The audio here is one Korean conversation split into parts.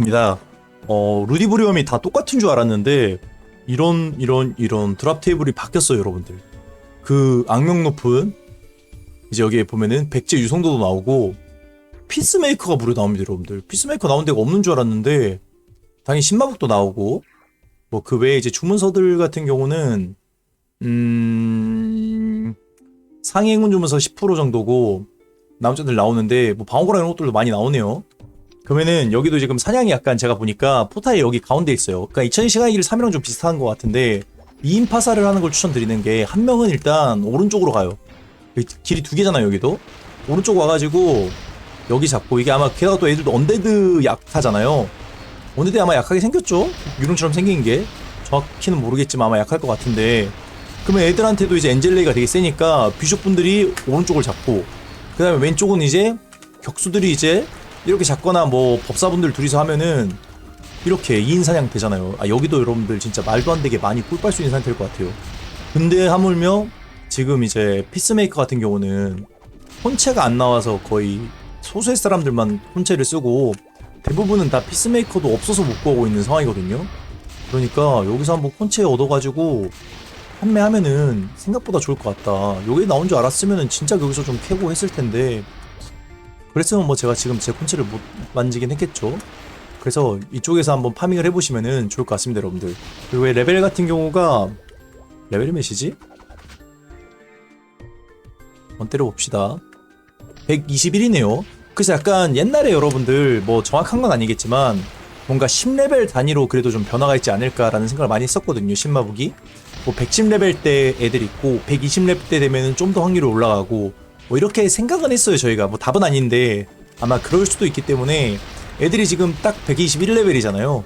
입니다. 어, 루디 브리엄이 다 똑같은 줄 알았는데 이런 이런 이런 드랍 테이블이 바뀌었어요, 여러분들. 그 악명 높은 이제 여기에 보면은 백제 유성도도 나오고 피스메이커가 무려 나옵니다, 여러분들. 피스메이커 나온 데가 없는 줄 알았는데 당연히 신마북도 나오고 뭐 그 외에 이제 주문서들 같은 경우는 음 상위 행운 주문서 10% 정도고 나머지들 나오는데 뭐 방어구랑 이런 것들도 많이 나오네요. 그러면은 여기도 지금 사냥이 약간 제가 보니까 포타에 여기 가운데 있어요. 그러니까 2000년 시간의 길 3이랑 좀 비슷한 것 같은데 2인 파사를 하는 걸 추천드리는 게 한 명은 일단 오른쪽으로 가요. 여기 길이 두 개잖아요 여기도. 오른쪽 와가지고 여기 잡고 이게 아마 게다가 또 애들도 언데드 약하잖아요. 언데드 아마 약하게 생겼죠? 유령처럼 생긴 게 정확히는 모르겠지만 아마 약할 것 같은데 그러면 애들한테도 이제 엔젤레이가 되게 세니까 비숍분들이 오른쪽을 잡고 그 다음에 왼쪽은 이제 격수들이 이제 이렇게 잡거나 뭐 법사분들 둘이서 하면은 이렇게 2인 사냥 되잖아요. 아 여기도 여러분들 진짜 말도 안 되게 많이 꿀빨 수 있는 상태일 것 같아요. 근데 하물며 지금 이제 피스메이커 같은 경우는 혼체가 안 나와서 거의 소수의 사람들만 혼체를 쓰고 대부분은 다 피스메이커도 없어서 못 구하고 있는 상황이거든요. 그러니까 여기서 한번 혼체 얻어가지고 판매하면은 생각보다 좋을 것 같다. 여기 나온 줄 알았으면은 진짜 여기서 좀 캐고 했을 텐데 그랬으면 뭐 제가 지금 제 콘치를 못 만지긴 했겠죠. 그래서 이쪽에서 한번 파밍을 해보시면은 좋을 것 같습니다, 여러분들. 그리고 왜 레벨 같은 경우가 레벨이 몇이지? 한번 때려봅시다. 121이네요. 그래서 약간 옛날에 여러분들 뭐 정확한 건 아니겠지만 뭔가 10레벨 단위로 그래도 좀 변화가 있지 않을까라는 생각을 많이 했었거든요, 신마북이. 뭐 110레벨 때 애들 있고 120레벨 때 되면은 좀 더 확률이 올라가고 뭐 이렇게 생각은 했어요 저희가. 뭐 답은 아닌데 아마 그럴 수도 있기 때문에 애들이 지금 딱 121레벨이잖아요.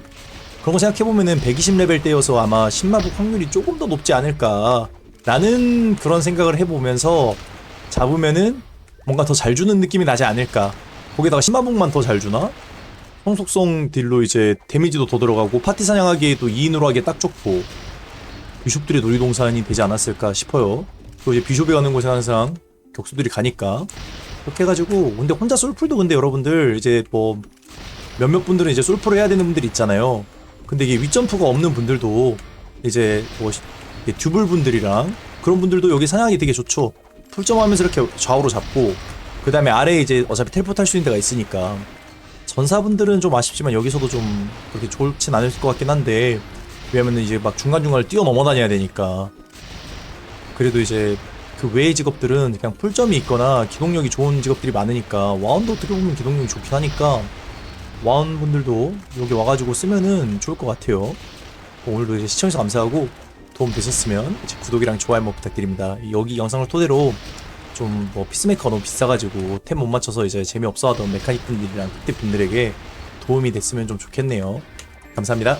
그런 거 생각해보면은 120레벨 때여서 아마 신마북 확률이 조금 더 높지 않을까 라는 그런 생각을 해보면서 잡으면은 뭔가 더 잘 주는 느낌이 나지 않을까. 거기다가 신마북만 더 잘 주나? 성속성 딜로 이제 데미지도 더 들어가고 파티 사냥하기에도 2인으로 하기에 딱 좋고 비숍들의 놀이동산이 되지 않았을까 싶어요. 또 이제 비숍이 가는 곳에 항상 격수들이 가니까. 그렇게 해가지고 근데 혼자 솔풀도 근데 여러분들 이제 뭐 몇몇 분들은 이제 솔풀을 해야 되는 분들이 있잖아요. 근데 이게 윗점프가 없는 분들도 이제 뭐 듀블 분들이랑 그런 분들도 여기 사냥하기 되게 좋죠. 풀점하면서 이렇게 좌우로 잡고 그 다음에 아래에 이제 어차피 텔포트 할 수 있는 데가 있으니까. 전사분들은 좀 아쉽지만 여기서도 좀 그렇게 좋진 않을 것 같긴 한데 왜냐면은 이제 막 중간중간을 뛰어 넘어 다녀야 되니까. 그래도 이제 그 외의 직업들은 그냥 풀점이 있거나 기동력이 좋은 직업들이 많으니까 와운도 어떻게 보면 기동력이 좋긴 하니까 와운 분들도 여기 와가지고 쓰면은 좋을 것 같아요. 오늘도 이제 시청해주셔서 감사하고 도움 되셨으면 구독이랑 좋아요 한번 부탁드립니다. 여기 영상을 토대로 좀 뭐 피스메이커 너무 비싸가지고 템 못 맞춰서 이제 재미없어 하던 메카닉 분들이랑 특대 분들에게 도움이 됐으면 좀 좋겠네요. 감사합니다.